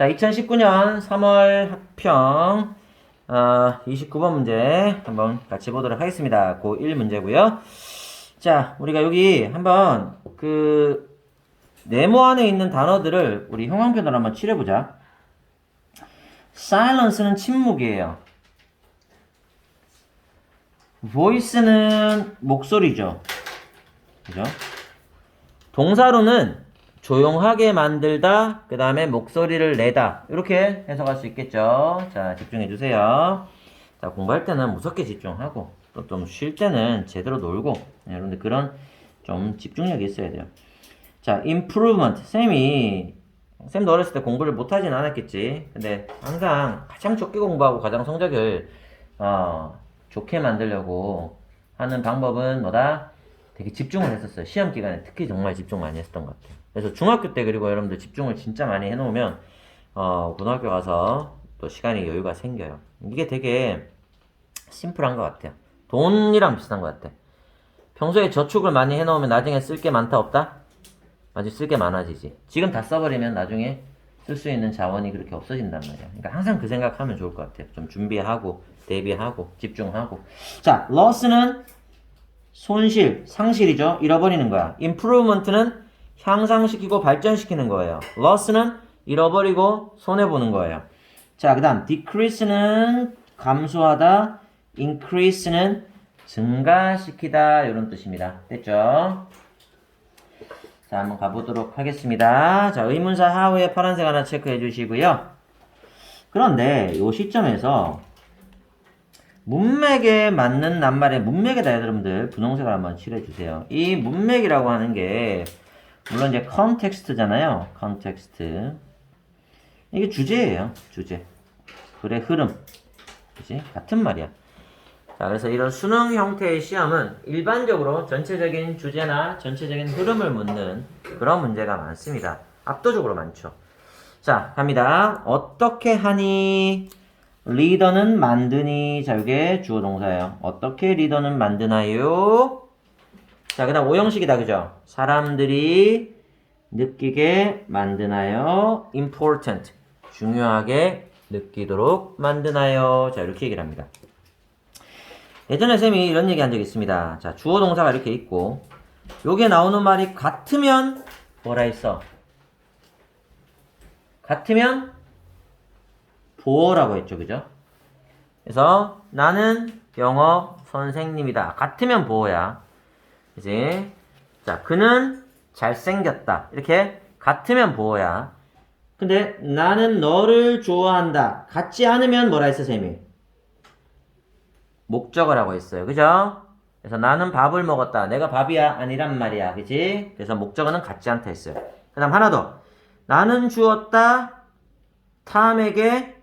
자, 2019년 3월 학평 어, 29번 문제 한번 같이 보도록 하겠습니다. 고1 문제고요. 자, 우리가 여기 한번 그 네모 안에 있는 단어들을 우리 형광펜으로 한번 칠해보자. silence는 침묵이에요. voice는 목소리죠. 그죠? 동사로는 조용하게 만들다, 그 다음에 목소리를 내다. 이렇게 해석할 수 있겠죠. 자, 집중해 주세요. 자, 공부할 때는 무섭게 집중하고, 또 좀 쉴 때는 제대로 놀고, 네, 여러분들 그런 좀 집중력이 있어야 돼요. 자, improvement. 쌤이, 쌤도 어렸을 때 공부를 못하진 않았겠지. 근데 항상 가장 적게 공부하고 가장 성적을, 어, 좋게 만들려고 하는 방법은 뭐다? 되게 집중을 했었어요. 시험 기간에 특히 정말 집중 많이 했었던 것 같아요. 그래서 중학교 때 그리고 여러분들 집중을 진짜 많이 해놓으면 어, 고등학교 가서 또 시간이 여유가 생겨요. 이게 되게 심플한 것 같아요. 돈이랑 비슷한 것 같아. 평소에 저축을 많이 해놓으면 나중에 쓸 게 많다 없다? 아주 쓸게 많아지지. 지금 다 써버리면 나중에 쓸 수 있는 자원이 그렇게 없어진단 말이야. 그러니까 항상 그 생각하면 좋을 것 같아요. 좀 준비하고 대비하고 집중하고. 자, loss는 손실, 상실이죠. 잃어버리는 거야. improvement는 향상시키고 발전시키는 거예요. loss는 잃어버리고 손해보는 거예요. 자, 그 다음 decrease는 감소하다, increase는 증가시키다 이런 뜻입니다. 됐죠? 자, 한번 가보도록 하겠습니다. 자, 의문사 하우에 파란색 하나 체크해 주시고요. 그런데 이 시점에서 문맥에 맞는 낱말의 문맥에다 여러분들 분홍색을 한번 칠해 주세요. 이 문맥이라고 하는 게 물론 이제 컨텍스트잖아요. 컨텍스트. 이게 주제예요. 주제. 글의 흐름. 그지? 같은 말이야. 자, 그래서 이런 수능 형태의 시험은 일반적으로 전체적인 주제나 전체적인 흐름을 묻는 그런 문제가 많습니다. 압도적으로 많죠. 자, 갑니다. 어떻게 하니? 리더는 만드니? 자, 이게 주어 동사예요. 어떻게 리더는 만드나요? 자, 그 다음 오형식이다, 그죠? 사람들이 느끼게 만드나요? important. 중요하게 느끼도록 만드나요? 자, 이렇게 얘기를 합니다. 예전에 쌤이 이런 얘기 한 적이 있습니다. 자, 주어 동사가 이렇게 있고, 요게 나오는 말이 같으면 뭐라 했어? 같으면 보어라고 했죠. 그죠? 그래서 나는 영어 선생님이다. 같으면 보어야. 그지? 자, 그는 잘생겼다. 이렇게 같으면 보어야. 근데 나는 너를 좋아한다. 같지 않으면 뭐라 했어, 쌤이? 목적어라고 했어요. 그죠? 그래서 나는 밥을 먹었다. 내가 밥이야 아니란 말이야. 그지? 그래서 목적어는 같지 않다 했어요. 그 다음 하나 더. 나는 주었다. 탐에게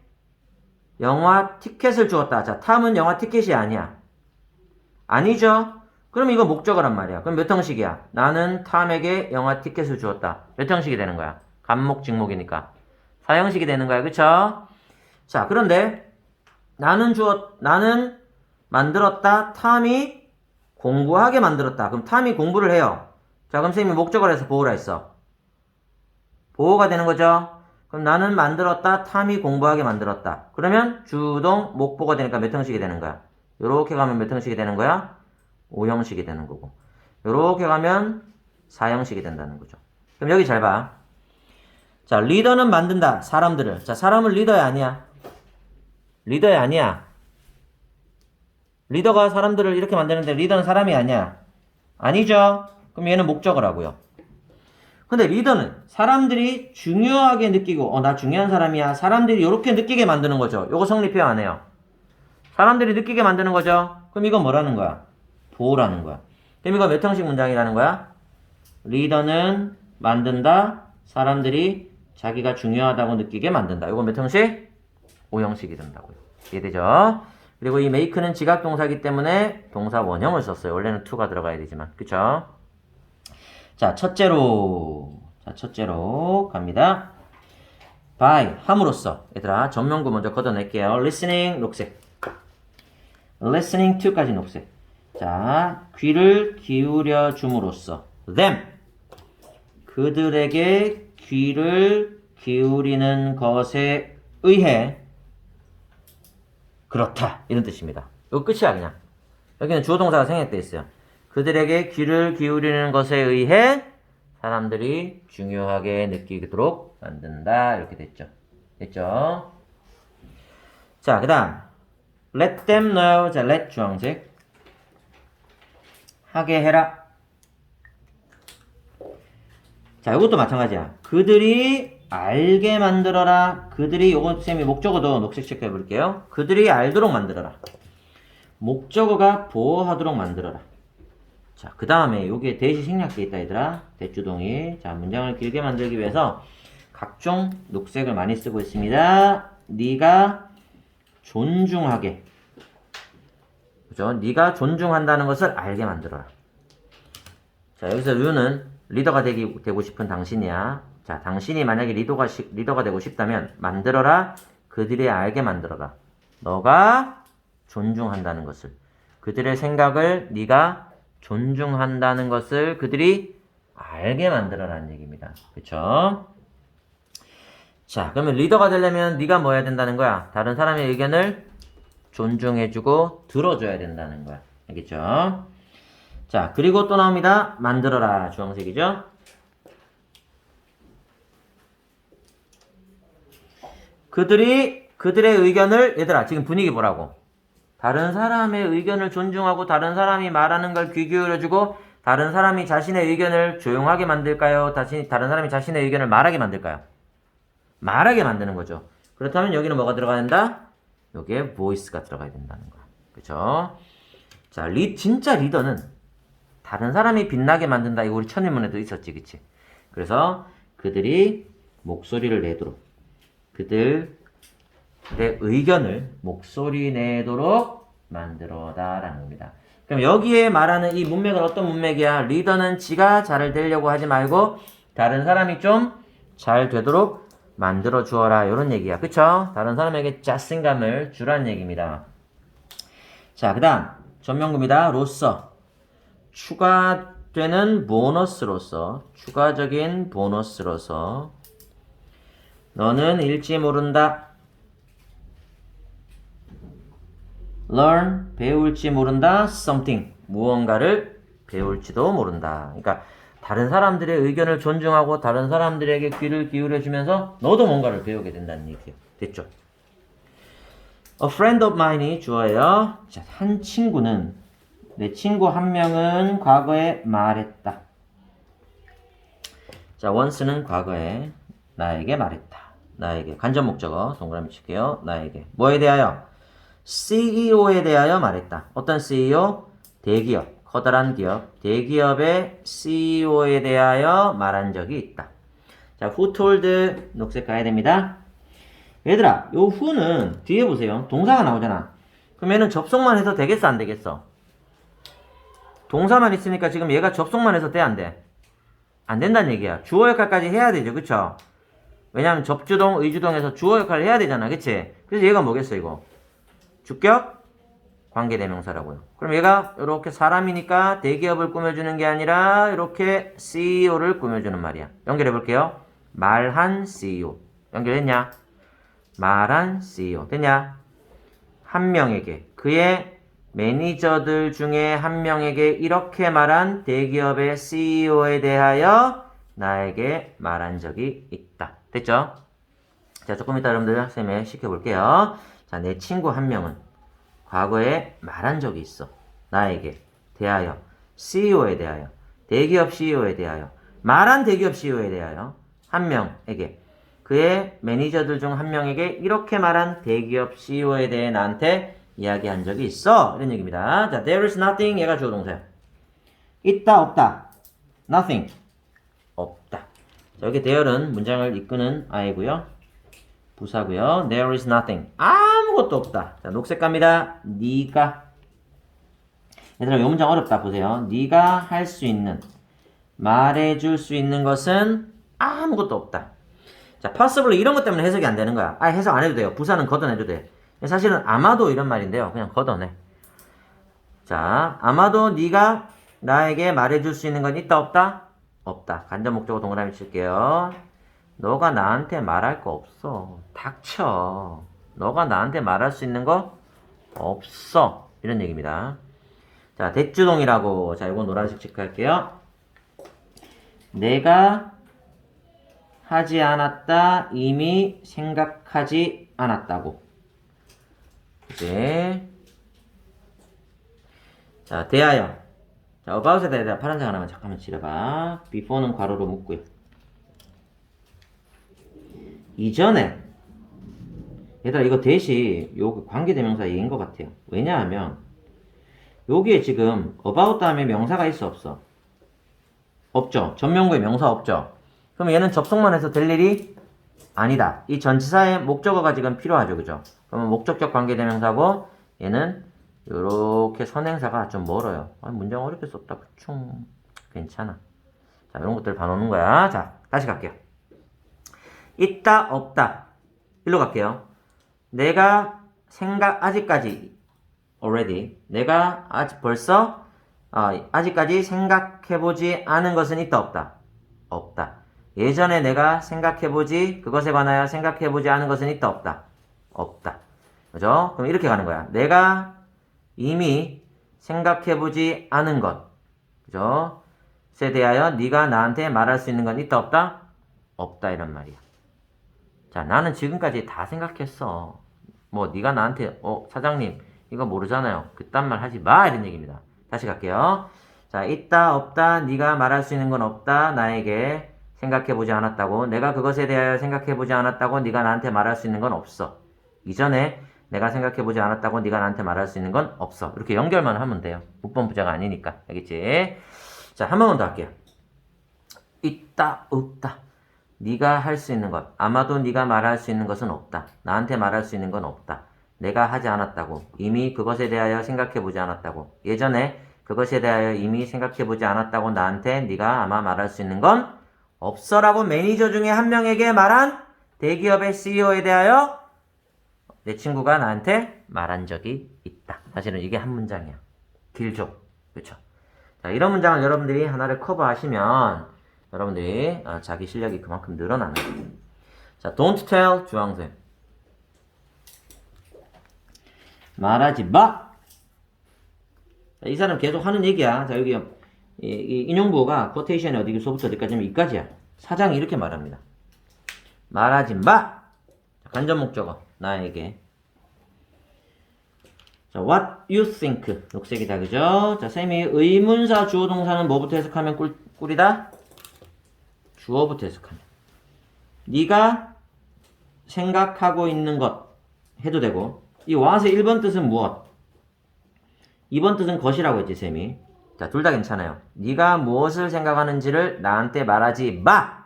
영화 티켓을 주었다. 자, 탐은 영화 티켓이 아니야. 아니죠? 그럼 이거 목적어란 말이야. 그럼 몇 형식이야? 나는 탐에게 영화 티켓을 주었다. 몇 형식이 되는 거야? 간목, 직목이니까. 사형식이 되는 거야. 그쵸? 자, 그런데 나는 주었, 나는 만들었다. 탐이 공부하게 만들었다. 그럼 탐이 공부를 해요. 자, 그럼 선생님이 목적어를 해서 보호라 했어. 보호가 되는 거죠? 그럼 나는 만들었다. 탐이 공부하게 만들었다. 그러면 주동 목보가 되니까 몇 형식이 되는 거야? 요렇게 가면 몇 형식이 되는 거야? 5형식이 되는 거고. 요렇게 가면 4형식이 된다는 거죠. 그럼 여기 잘 봐. 자, 리더는 만든다. 사람들을. 자, 사람은 리더야 아니야? 리더야 아니야? 리더가 사람들을 이렇게 만드는데 리더는 사람이 아니야? 아니죠? 그럼 얘는 목적어라고요. 근데 리더는 사람들이 중요하게 느끼고 어 나 중요한 사람이야. 사람들이 이렇게 느끼게 만드는 거죠. 요거 성립해요 안 해요? 사람들이 느끼게 만드는 거죠. 그럼 이건 뭐라는 거야? 보호라는 거야. 그럼 이거 몇 형식 문장이라는 거야? 리더는 만든다. 사람들이 자기가 중요하다고 느끼게 만든다. 이거 몇 형식? 5형식이 된다고요. 이해되죠? 그리고 이 make는 지각 동사기 때문에 동사 원형을 썼어요. 원래는 to가 들어가야 되지만. 그쵸? 자, 첫째로. 자, 첫째로 갑니다. by, 함으로써. 얘들아, 전명구 먼저 걷어낼게요. listening, 녹색. listening to까지 녹색. 자, 귀를 기울여 줌으로써. them. 그들에게 귀를 기울이는 것에 의해 그렇다 이런 뜻입니다. 이거 끝이야 그냥. 여기는 주어 동사가 생략돼 있어요. 그들에게 귀를 기울이는 것에 의해 사람들이 중요하게 느끼도록 만든다 이렇게 됐죠. 됐죠? 자, 그다음 let them know. 자, let 주황색 하게 해라. 자, 이것도 마찬가지야. 그들이 알게 만들어라. 그들이 요거 쌤이 목적어도 녹색 체크해 볼게요. 그들이 알도록 만들어라. 목적어가 보호하도록 만들어라. 자, 그 다음에 여기에 대시 생략돼 있다 얘들아. 대주동이. 자, 문장을 길게 만들기 위해서 각종 녹색을 많이 쓰고 있습니다. 네가 존중하게. 그죠? 네가 존중한다는 것을 알게 만들어라. 자, 여기서 류는 리더가 되기, 되고 싶은 당신이야. 자, 당신이 만약에 리더가, 시- 리더가 되고 싶다면 만들어라. 그들이 알게 만들어라. 너가 존중한다는 것을. 그들의 생각을 네가 존중한다는 것을 그들이 알게 만들어라는 얘기입니다. 그쵸? 자, 그러면 리더가 되려면 네가 뭐 해야 된다는 거야? 다른 사람의 의견을 존중해주고 들어줘야 된다는 거야. 알겠죠? 자, 그리고 또 나옵니다. 만들어라. 주황색이죠? 그들이 그들의 의견을 얘들아 지금 분위기 보라고. 다른 사람의 의견을 존중하고 다른 사람이 말하는 걸 귀 기울여주고 다른 사람이 자신의 의견을 조용하게 만들까요? 다시 다른 사람이 자신의 의견을 말하게 만들까요? 말하게 만드는 거죠. 그렇다면 여기는 뭐가 들어가야 된다? 여기에 voice가 들어가야 된다는 거야. 그죠? 자, 리, 진짜 리더는 다른 사람이 빛나게 만든다. 이거 우리 천일문에도 있었지, 그치? 그래서 그들이 목소리를 내도록 그들의 의견을 목소리 내도록 만들어다라는 겁니다. 그럼 여기에 말하는 이 문맥은 어떤 문맥이야? 리더는 지가 잘 되려고 하지 말고 다른 사람이 좀 잘 되도록 만들어 주어라 이런 얘기야. 그쵸? 다른 사람에게 자신감을 주라는 얘기입니다. 자, 그 다음 전명구입니다. 로서 추가되는 보너스로서 추가적인 보너스로서 너는 읽지 모른다. learn 배울지 모른다. something 무언가를 배울지도 모른다. 그러니까 다른 사람들의 의견을 존중하고 다른 사람들에게 귀를 기울여 주면서 너도 뭔가를 배우게 된다는 얘기예요. 됐죠? A friend of mine이 주어예요. 자, 한 친구는 내 친구 한 명은 과거에 말했다. 자, once는 과거에 나에게 말했다. 나에게 간접 목적어 동그라미 칠게요. 나에게 뭐에 대하여? CEO에 대하여 말했다. 어떤 CEO? 대기업, 커다란 기업, 대기업의 CEO에 대하여 말한 적이 있다. 자, who told 녹색 가야 됩니다. 얘들아, 요 who는 뒤에 보세요. 동사가 나오잖아. 얘는 접속만 해서 되겠어, 안 되겠어? 동사만 있으니까 지금 얘가 접속만 해서 돼, 안 돼? 안 된다는 얘기야. 주어 역할까지 해야 되죠, 그쵸? 왜냐하면 접주동, 의주동에서 주어 역할을 해야 되잖아, 그치? 그래서 얘가 뭐겠어, 이거? 주격 관계대명사라고요. 그럼 얘가 이렇게 사람이니까 대기업을 꾸며주는 게 아니라 이렇게 CEO를 꾸며주는 말이야. 연결해 볼게요. 말한 CEO. 연결했냐? 말한 CEO. 됐냐? 한 명에게 그의 매니저들 중에 한 명에게 이렇게 말한 대기업의 CEO에 대하여 나에게 말한 적이 있다. 됐죠? 자, 조금 이따 여러분들 쌤에 시켜볼게요. 자, 내 친구 한 명은 과거에 말한 적이 있어. 나에게 대하여 CEO에 대하여 대기업 CEO에 대하여 말한 대기업 CEO에 대하여 한 명에게 그의 매니저들 중 한 명에게 이렇게 말한 대기업 CEO에 대해 나한테 이야기한 적이 있어. 이런 얘기입니다. 자, there is nothing 얘가 주어 동사야. 있다 없다. nothing 없다. 자, 여기 there는 문장을 이끄는 아이고요. 부사고요. There is nothing. 아 무것도 없다. 자, 녹색 갑니다. 네가 얘들아, 이 문장 어렵다. 보세요. 네가 할 수 있는 말해줄 수 있는 것은 아무것도 없다. 자, possibly 이런 것 때문에 해석이 안 되는 거야. 아, 해석 안 해도 돼요. 부사는 걷어내도 돼. 사실은 아마도 이런 말인데요. 그냥 걷어내. 자, 아마도 네가 나에게 말해줄 수 있는 건 있다 없다? 없다. 간접 목적어 동그라미 칠게요. 너가 나한테 말할 거 없어. 닥쳐. 너가 나한테 말할 수 있는 거 없어. 이런 얘기입니다. 자, 대주동이라고. 자, 이거 노란색 체크할게요. 내가 하지 않았다. 이미 생각하지 않았다고. 이제 자, 대하여. 자, about에 대해 파란색 하나만 잠깐만 지려봐. before는 괄호로 묶고요. 이전에 얘들아 이거 대시 요 관계대명사 얘인 것 같아요. 왜냐하면 여기에 지금 about 다음에 명사가 있어 없어? 없죠. 전명구에 명사 없죠. 그럼 얘는 접속만 해서 될 일이 아니다. 이 전치사의 목적어가 지금 필요하죠. 그죠? 그러면 목적격 관계대명사고 얘는 요렇게 선행사가 좀 멀어요. 아, 문장 어렵게 썼다. 그충 괜찮아. 자, 이런 것들 봐놓는 거야. 자, 다시 갈게요. 있다, 없다. 일로 갈게요. 내가 생각, 아직까지, already. 내가 아직 벌써, 아, 아직까지 생각해보지 않은 것은 있다, 없다. 없다. 예전에 내가 생각해보지, 그것에 관하여 생각해보지 않은 것은 있다, 없다. 없다. 그죠? 그럼 이렇게 가는 거야. 내가 이미 생각해보지 않은 것. 그죠? 에 대하여 네가 나한테 말할 수 있는 건 있다, 없다? 없다, 이런 말이야. 자, 나는 지금까지 다 생각했어. 뭐 네가 나한테 어, 사장님 이거 모르잖아요. 그딴 말 하지 마 이런 얘기입니다. 다시 갈게요. 자, 있다 없다 네가 말할 수 있는 건 없다 나에게 생각해 보지 않았다고 내가 그것에 대하여 생각해 보지 않았다고 네가 나한테 말할 수 있는 건 없어. 이전에 내가 생각해 보지 않았다고 네가 나한테 말할 수 있는 건 없어. 이렇게 연결만 하면 돼요. 문법 부자가 아니니까. 알겠지? 자, 한 번만 더 할게요. 있다 없다 네가 할 수 있는 것, 아마도 네가 말할 수 있는 것은 없다. 나한테 말할 수 있는 건 없다. 내가 하지 않았다고. 이미 그것에 대하여 생각해 보지 않았다고. 예전에 그것에 대하여 이미 생각해 보지 않았다고 나한테 네가 아마 말할 수 있는 건 없어라고 매니저 중에 한 명에게 말한 대기업의 CEO에 대하여 내 친구가 나한테 말한 적이 있다. 사실은 이게 한 문장이야. 길죠. 그렇죠? 자, 이런 문장을 여러분들이 하나를 커버하시면 여러분들이 아, 자기 실력이 그만큼 늘어나는. 자, don't tell 주황색. 말하지 마. 자, 이 사람 계속 하는 얘기야. 자, 여기 이, 이 인용부호가 코테이션이 어디서부터 어디까지면 이까지야. 사장이 이렇게 말합니다. 말하지 마. 자, 간접 목적어 나에게. 자, what you think 녹색이다 그죠? 자, 쌤이 의문사 주어 동사는 뭐부터 해석하면 꿀, 꿀이다? 주어부터 해석하면 네가 생각하고 있는 것 해도 되고 이 what의 1번 뜻은 무엇? 2번 뜻은 것이라고 했지 쌤이. 자 둘 다 괜찮아요. 네가 무엇을 생각하는지를 나한테 말하지 마!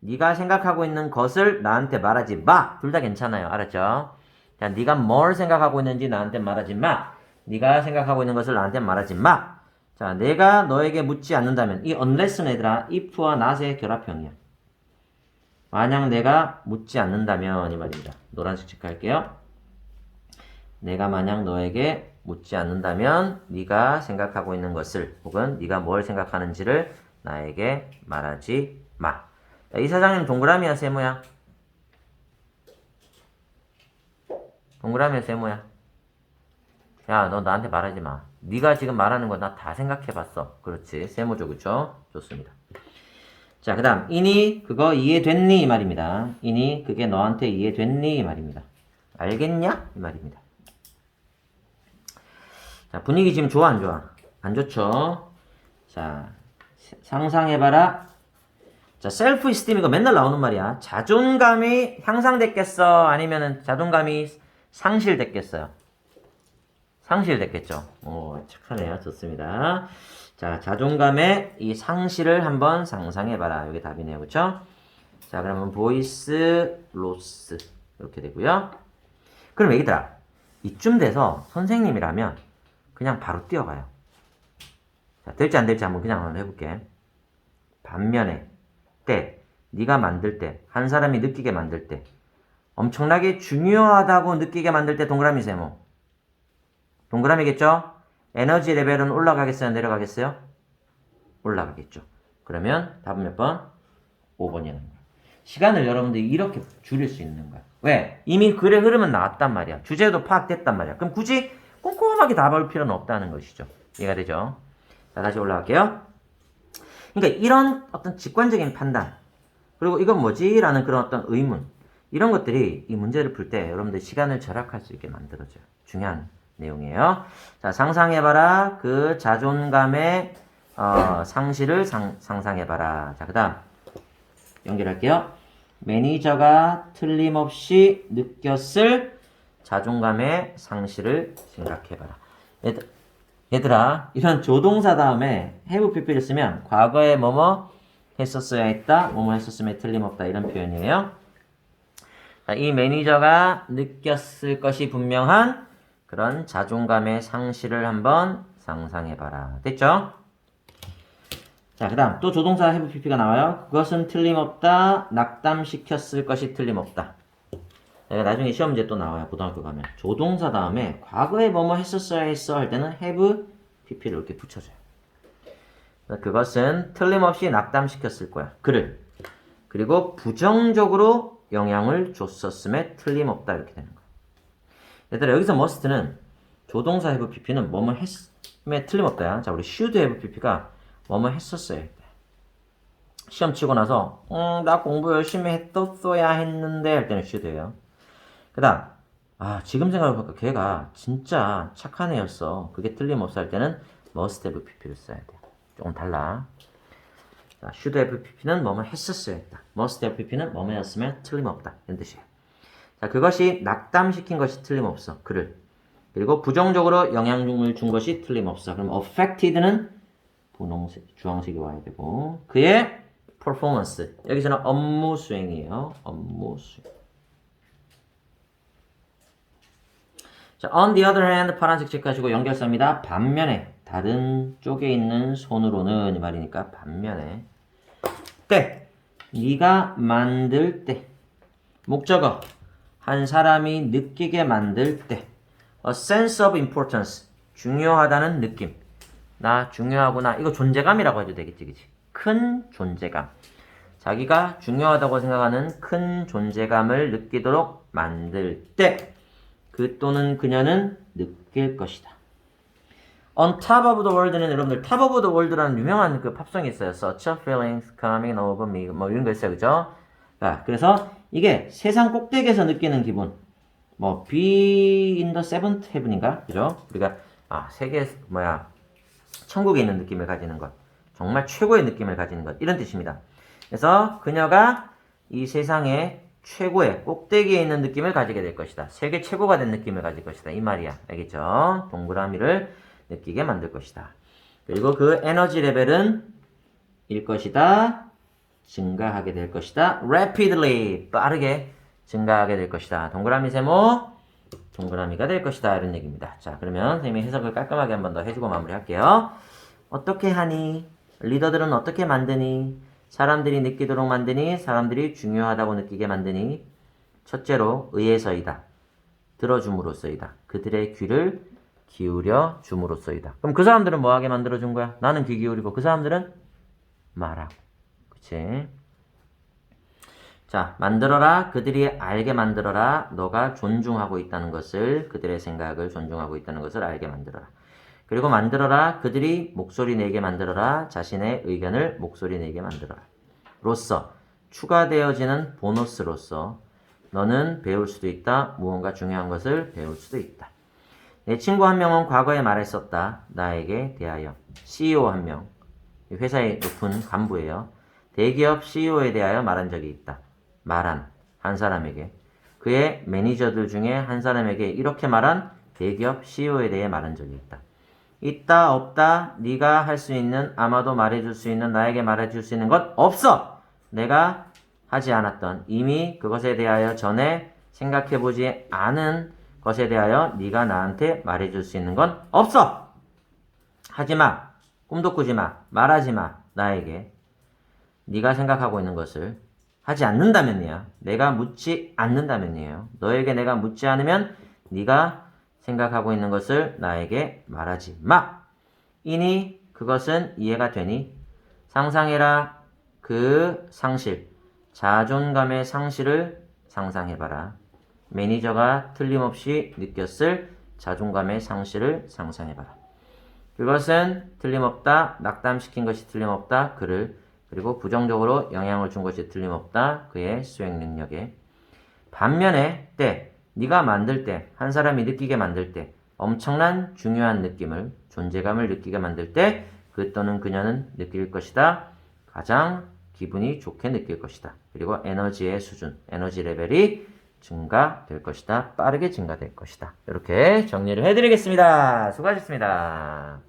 네가 생각하고 있는 것을 나한테 말하지 마! 둘 다 괜찮아요. 알았죠? 자 네가 뭘 생각하고 있는지 나한테 말하지 마! 네가 생각하고 있는 것을 나한테 말하지 마 자, 내가 너에게 묻지 않는다면 이 unless는 얘들아 if와 not의 결합형이야. 만약 내가 묻지 않는다면 이 말입니다. 노란색 체크할게요. 내가 만약 너에게 묻지 않는다면 네가 생각하고 있는 것을 혹은 네가 뭘 생각하는지를 나에게 말하지 마. 자, 이 사장님 동그라미야 세모야? 동그라미야 세모야? 야, 너 나한테 말하지 마. 네가 지금 말하는 거 나 다 생각해봤어. 그렇지. 세모죠, 그쵸? 좋습니다. 자, 그 다음. 이니 그거 이해됐니? 이 말입니다. 이니 그게 너한테 이해됐니? 이 말입니다. 알겠냐? 이 말입니다. 자, 분위기 지금 좋아, 안 좋아? 안 좋죠? 자, 상상해봐라. 자, 셀프 이스팀 이거 맨날 나오는 말이야. 자존감이 향상됐겠어? 아니면은 자존감이 상실됐겠어요? 상실됐겠죠. 오, 착하네요. 좋습니다. 자, 자존감의 이 상실을 한번 상상해봐라. 여기 답이네요. 그쵸? 자, 그러면 보이스 로스. 이렇게 되고요. 그럼 얘기들아. 이쯤 돼서 선생님이라면 그냥 바로 뛰어가요. 자, 될지 안 될지 한번 그냥 한번 해볼게. 반면에 때, 네가 만들 때, 한 사람이 느끼게 만들 때, 엄청나게 중요하다고 느끼게 만들 때 동그라미 세모. 동그라미겠죠? 에너지 레벨은 올라가겠어요? 내려가겠어요? 올라가겠죠. 그러면 답은 몇 번? 5번이라는 거예요. 시간을 여러분들이 이렇게 줄일 수 있는 거야. 왜? 이미 글의 흐름은 나왔단 말이야. 주제도 파악됐단 말이야. 그럼 굳이 꼼꼼하게 다 볼 필요는 없다는 것이죠. 이해가 되죠? 자, 다시 올라갈게요. 그러니까 이런 어떤 직관적인 판단, 그리고 이건 뭐지? 라는 그런 어떤 의문, 이런 것들이 이 문제를 풀 때 여러분들 시간을 절약할 수 있게 만들어줘요. 중요한 내용이에요. 자, 상상해봐라. 그 자존감의 어, 상실을 상, 상상해봐라. 자, 그 다음 연결할게요. 매니저가 틀림없이 느꼈을 자존감의 상실을 생각해봐라. 얘들, 얘들아, 이런 조동사 다음에 have pp를 쓰면 과거에 뭐뭐 했었어야 했다, 뭐뭐 했었으면 틀림없다 이런 표현이에요. 자, 이 매니저가 느꼈을 것이 분명한 그런 자존감의 상실을 한번 상상해봐라. 됐죠? 자, 그 다음 또 조동사 have pp가 나와요. 그것은 틀림없다. 낙담시켰을 것이 틀림없다. 내가 나중에 시험 문제 또 나와요. 고등학교 가면. 조동사 다음에 과거에 뭐뭐 했었어야 했어 할 때는 have pp를 이렇게 붙여줘요. 그것은 틀림없이 낙담시켰을 거야. 그를. 그리고 부정적으로 영향을 줬었음에 틀림없다 이렇게 되는 거야. 얘들아 여기서 must는 조동사 have pp는 뭐뭐 했음에 틀림없다야. 자 우리 should have pp가 뭐뭐 했었어야 했다. 시험 치고 나서 음, 나 공부 열심히 했었어야 했는데 할 때는 should예요. 그 다음 아 지금 생각해보니까 걔가 진짜 착한 애였어. 그게 틀림없어 할 때는 must have pp를 써야 돼요. 조금 달라. 자, should have pp는 뭐뭐 했었어야 했다. must have pp는 뭐뭐 였으면 틀림없다. 이런 뜻이에요. 자, 그것이 낙담시킨 것이 틀림없어. 그를. 그리고 부정적으로 영향을 준 것이 틀림없어. 그럼 affected는 분홍색, 주황색이 와야 되고 그의 performance. 여기서는 업무 수행이에요. 업무 수행. 자, on the other hand 파란색 체크하시고 연결사입니다. 반면에 다른 쪽에 있는 손으로는 이 말이니까 반면에 때 네가 만들 때 목적어 한 사람이 느끼게 만들 때 a sense of importance 중요하다는 느낌 나 중요하구나 이거 존재감이라고 해도 되겠지 그치 큰 존재감 자기가 중요하다고 생각하는 큰 존재감을 느끼도록 만들 때 그 또는 그녀는 느낄 것이다. On top of the world는 여러분들 top of the world라는 유명한 그 팝송이 있어요. Such a feelings coming over me 뭐 이런 거 있어요, 그죠? 자, 그래서 이게 세상 꼭대기에서 느끼는 기분. 뭐 be in the seventh heaven인가, 그죠? 우리가 아 세계 뭐야 천국에 있는 느낌을 가지는 것, 정말 최고의 느낌을 가지는 것 이런 뜻입니다. 그래서 그녀가 이 세상에 최고의 꼭대기에 있는 느낌을 가지게 될 것이다. 세계 최고가 된 느낌을 가질 것이다. 이 말이야. 알겠죠? 동그라미를 느끼게 만들 것이다. 그리고 그 에너지 레벨은 일 것이다. 증가하게 될 것이다. rapidly 빠르게 증가하게 될 것이다. 동그라미 세모 동그라미가 될 것이다. 이런 얘기입니다. 자, 그러면 선생님이 해석을 깔끔하게 한 번 더 해주고 마무리할게요. 어떻게 하니? 리더들은 어떻게 만드니? 사람들이 느끼도록 만드니? 사람들이 중요하다고 느끼게 만드니? 첫째로 의해서이다. 들어줌으로써이다. 그들의 귀를 기울여 줌으로써이다. 그럼 그 사람들은 뭐 하게 만들어 준 거야? 나는 귀 기울이고 그 사람들은 말하고. 그치? 자, 만들어라. 그들이 알게 만들어라. 너가 존중하고 있다는 것을, 그들의 생각을 존중하고 있다는 것을 알게 만들어라. 그리고 만들어라. 그들이 목소리 내게 만들어라. 자신의 의견을 목소리 내게 만들어라. 로서, 추가되어지는 보너스로서 너는 배울 수도 있다. 무언가 중요한 것을 배울 수도 있다. 내 친구 한 명은 과거에 말했었다. 나에게 대하여. CEO 한 명. 회사의 높은 간부예요. 대기업 CEO에 대하여 말한 적이 있다. 말한 한 사람에게. 그의 매니저들 중에 한 사람에게 이렇게 말한 대기업 CEO에 대해 말한 적이 있다. 있다 없다 네가 할 수 있는 아마도 말해줄 수 있는 나에게 말해줄 수 있는 것 없어. 내가 하지 않았던 이미 그것에 대하여 전에 생각해보지 않은 것에 대하여 네가 나한테 말해줄 수 있는 건 없어. 하지 마. 꿈도 꾸지 마. 말하지 마. 나에게. 네가 생각하고 있는 것을 하지 않는다면이야. 내가 묻지 않는다면이에요. 너에게 내가 묻지 않으면 네가 생각하고 있는 것을 나에게 말하지 마. 이니 그것은 이해가 되니 상상해라 그 상실 자존감의 상실을 상상해봐라. 매니저가 틀림없이 느꼈을 자존감의 상실을 상상해봐라. 그것은 틀림없다, 낙담시킨 것이 틀림없다, 그를 그리고 부정적으로 영향을 준 것이 틀림없다, 그의 수행 능력에. 반면에 때, 네가 만들 때, 한 사람이 느끼게 만들 때, 엄청난 중요한 느낌을, 존재감을 느끼게 만들 때, 그 또는 그녀는 느낄 것이다. 가장 기분이 좋게 느낄 것이다. 그리고 에너지의 수준, 에너지 레벨이 증가될 것이다. 빠르게 증가될 것이다. 이렇게 정리를 해드리겠습니다. 수고하셨습니다.